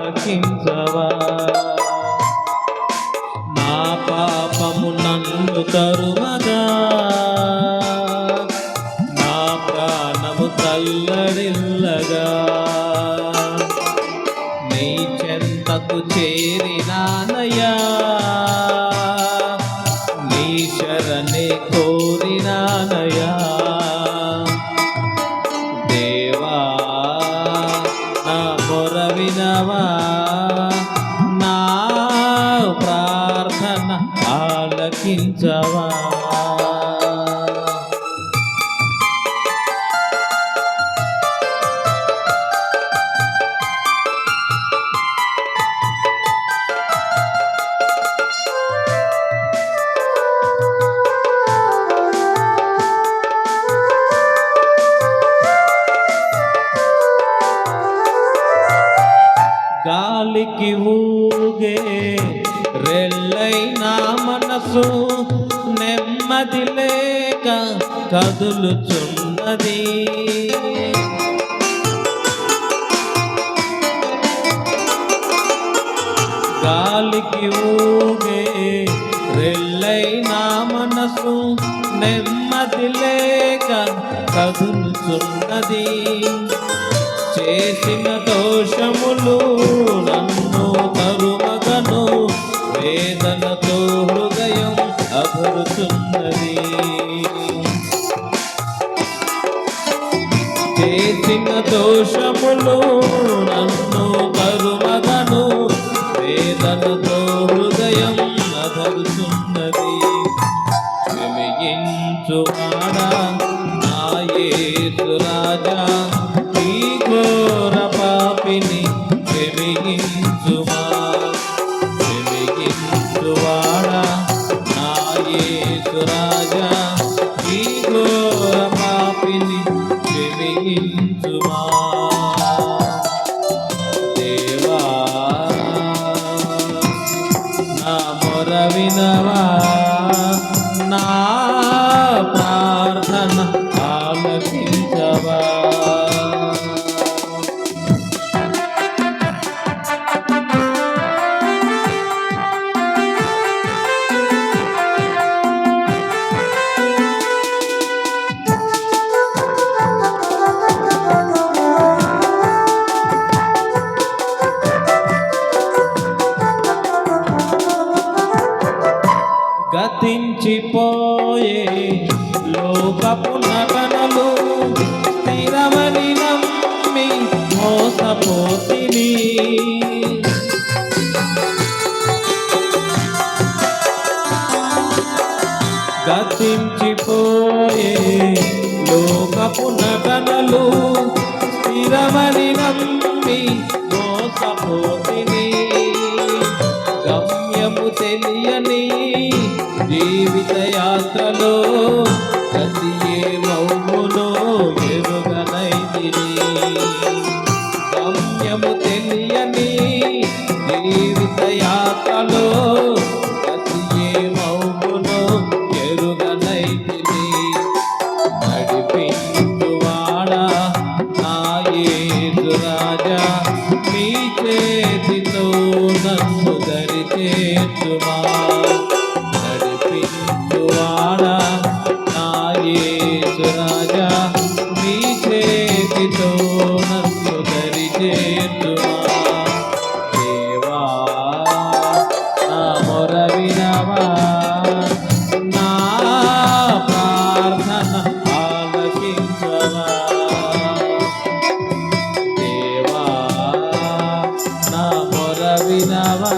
ఆలకించవా నా పాపము నన్ను తరుమగా. నా ప్రాణము తల్లడిల్లగా. నీ చెంతకు చేరినానయా వినవా? నా ప్రార్థన ఆలకించవా? గాలికి ఊగే రెల్లైన మనసు నెమ్మది లేక కదులుచున్నది. గాలికి ఊగే రెల్లైన మనసు నెమ్మది లేక కదులుచున్నది. చేసిన దోషములు నన్ను తరుమగను. వేదనతో హృదయం అభరుచున్నది చేసిన దోషములు నన్ను తరుమగను. వేదనతో యేసు రాజా ఈ ఘోర పాపిని క్షమించుమా. దేవా నా మొర వినవా. గతించిపోయే లోకపు నటనలు స్థిరమని నమ్మి మోసపోతిని. గతించిపోయే లోకపు నటనలు స్థిరమని జీవిత యాత్రలో గతి ఏమవునో ఎరుగనైతిని. గమ్యము తెలియని జీవిత యాత్రలో గతి ఏమవునో ఎరుగనైతిని. నడిపించువాడా నా యేసు రాజా మీ చేతితో నన్ను దరి వినవా నా ప్రార్థన ఆలకించవా? దేవా నా మొర వినవా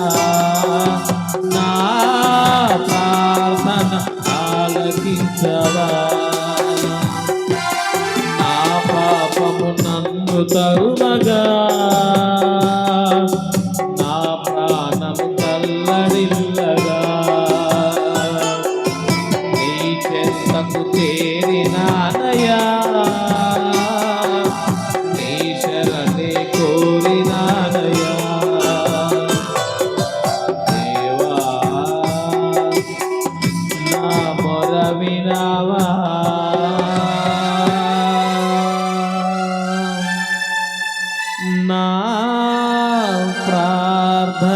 నా ప్రార్థన ఆలకించవా? నా పాపము నన్ను తరుమగా స్వామి నావా నా ప్రార్థన